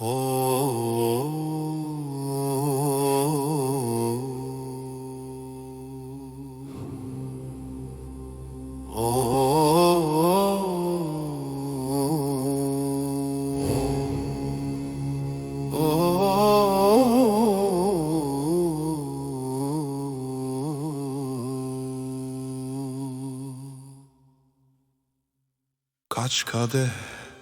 Kaç kadeh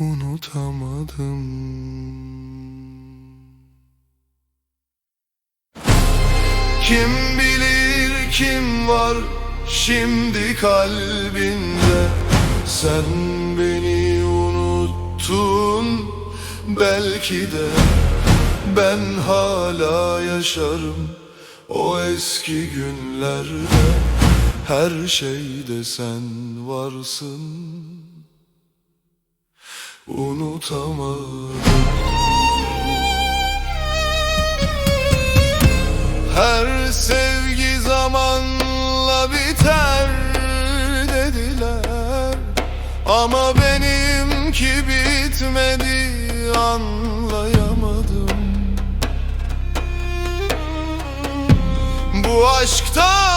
unutamadım. Kim bilir kim var şimdi kalbinde? Sen beni unuttun belki de Ben hala yaşarım. O eski günlerde Her şeyde sen varsın Unutamadım. Her sevgi zamanla biter dediler. Ama benimki bitmedi anlayamadım. Bu aşktan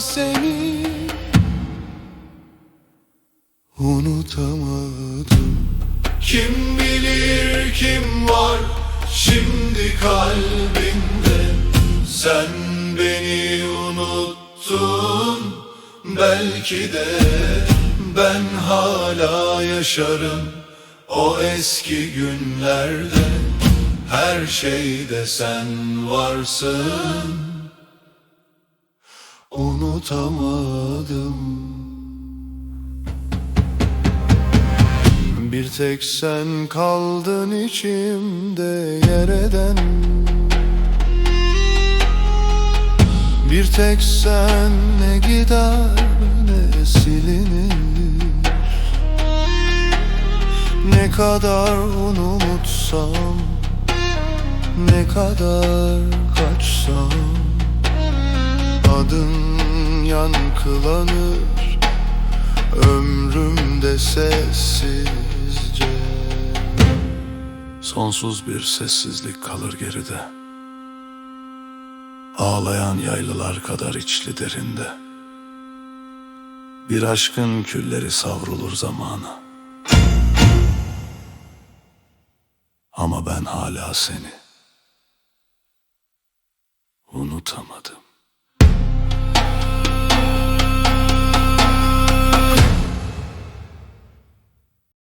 seni. Unutamadım. Kim bilir kim var şimdi kalbinde? Sen beni unuttun. Belki de Ben hala yaşarım o eski günlerde. Her şeyde sen varsın Unutamadım. Bir tek sen kaldın içimde yer eden Bir tek sen ne gider ne silinir. Ne kadar unutsam Ne kadar kaçsam Adın yankılanır Ömrümde sessizce. Sonsuz bir sessizlik kalır geride. Ağlayan yaylılar kadar içli derinde. Bir aşkın külleri savrulur zamana. Ama ben hala seni Unutamadım